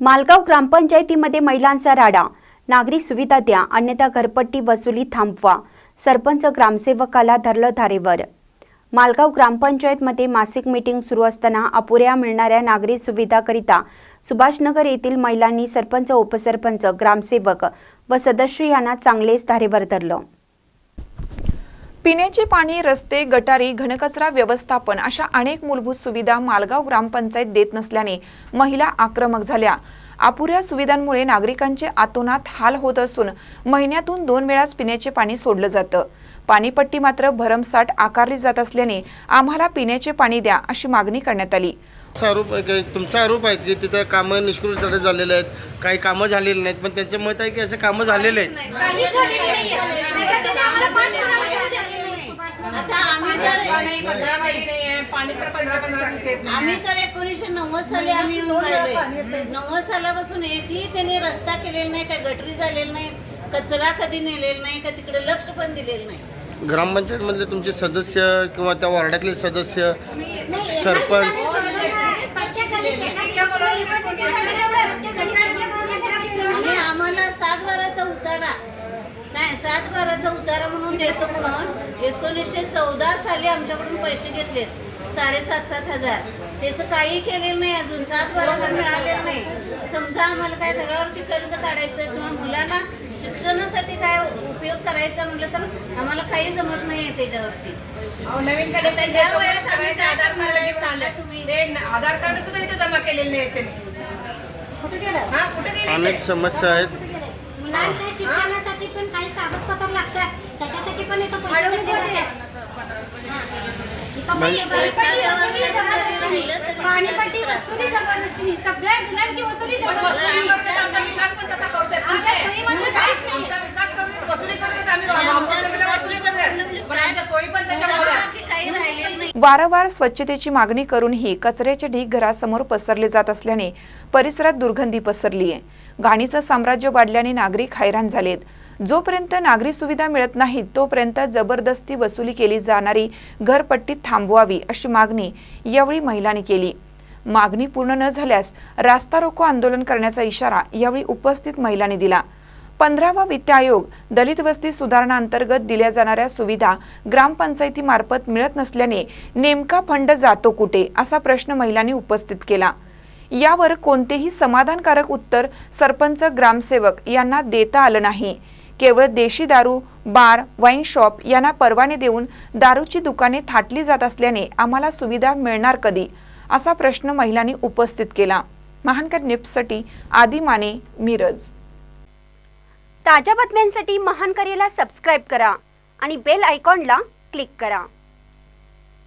मालगाव ग्रामपंचायतीमध्ये महिलांचा राडा. नागरी सुविधा द्या अन्यथा घरपट्टी वसुली थांबवा सरपंच ग्रामसेवकाला धरलं धारेवर. मालगाव ग्रामपंचायतमध्ये मासिक मीटिंग सुरू असताना अपुऱ्या मिळणाऱ्या नागरी सुविधाकरिता सुभाषनगर येथील महिलांनी सरपंच उपसरपंच ग्रामसेवक व सदस्य यांना चांगलेच धारेवर धरलं. पिण्याचे पाणी रस्ते गटारी घनकचरा व्यवस्थापन अशा अनेक मूलभूत सुविधा मालगाव ग्रामपंचायत देत नसल्याने महिला आक्रमक झाल्या. अपुऱ्या सुविधांमुळे नागरिकांचे आतोनात हाल होत असून महिन्यातून दोन वेळाच पिण्याचे पाणी सोडलं जातं. पाणीपट्टी मात्र भरमसाठ आकारली जात असल्याने आम्हाला पिण्याचे पाणी द्या अशी मागणी करण्यात आली. आरोप तुमचा आरोप आहे की तिथं कामं निष्कृत झालेले आहेत. काही कामं झालेली नाहीत पण त्यांचं मत आहे की असं कामं झालेले आहेत. पाणी तर पाणी तर पंधरा पंधरा दिवस येत आम्ही तर एकोणीसशे नव्वद साली आम्ही येऊन राहिलोय नव्वद सालापासून एकही त्यांनी रस्ता केलेला नाही काय गटरी झालेला नाही कचरा कधी नेलेला नाही का तिकडे लक्ष पण दिलेलं नाही. ग्रामपंचायतमधले तुमचे सदस्य किंवा त्या वॉर्डातले सदस्य सरपंच आणि आम्हाला सात बाराचा उतारा नाही सात बाराचा उतारा म्हणून देतो म्हणून एकोणीसशे चौदा साली आमच्याकडून पैसे घेतलेत. साडेसात सात हजार. त्याचं काही केलेलं नाही अजून. सात बारा पण मिळालेलं नाही. समजा आम्हाला काय घरावरती कर्ज काढायचं किंवा मुलांना शिक्षणासाठी काय उपयोग करायचा म्हटलं तर आम्हाला काही जमत नाही आहे त्याच्यावरती. नवीन आधार कार्ड आधार कार्ड सुद्धा इथे जमा केलेले नाही त्यांनी. कुठे गेलं? हा कुठे गेले अनेक समस्या आहेत. मुलांच्या शिक्षणासाठी पण काही कागदपत्र लागतात त्याच्यासाठी पण इथं पैसे भरले जातात इथं म्हणजे- बाई- बाई- पाणीपट्टी वसुली जमा नसती सगळ्या बिलांची वसुली पण जमा वसुली करू देत, आमचा विकास पण तसा करू देत आमच्या नाही. सोयीमध्ये काहीच नाही. आमचा विकास करू देत, वसुली करू देत, आम्ही वापरलेल्या वसुली करू देत. पण आमच्या सोयी पण तशा होत्या. काही राहिलेलं नाही वारंवार स्वच्छतेची मागणी करूनही कचऱ्याचे ढीग घरासमोर पसरले जात असल्याने परिसरात दुर्गंधी पसरली आहे घाणीचं साम्राज्य वाढल्याने नागरिक हैराण झालेत जोपर्यंत नागरी सुविधा मिळत नाहीत तोपर्यंत जबरदस्ती वसुली केली जाणारी घरपट्टी थांबवावी अशी मागणी यावेळी महिलांनी केली. मागणी पूर्ण न झाल्यास रास्ता रोको आंदोलन करण्याचा इशारा यावेळी उपस्थित महिलांनी दिला. पंधरावा वित्त आयोग दलित वस्ती सुधारणा अंतर्गत दिल्या जाणाऱ्या सुविधा ग्रामपंचायतीमार्फत मिळत नसल्याने नेमका फंड जातो कुठे असा प्रश्न महिलांनी उपस्थित केला. यावर कोणतेही समाधानकारक उत्तर सरपंच ग्रामसेवक यांना देता आलं नाही. केवळ देशी दारू बार वाईन शॉप यांना परवाने देऊन दारूची दुकाने थाटली जात असल्याने आम्हाला सुविधा मिळणार कधी? असा प्रश्न महिलांनी उपस्थित केला. महानकर निप्ससाठी आदी माने मिरज. ताज्या बातम्यांसाठी महानकरेला सबस्क्राईब करा आणि बेल आयकॉनला क्लिक करा.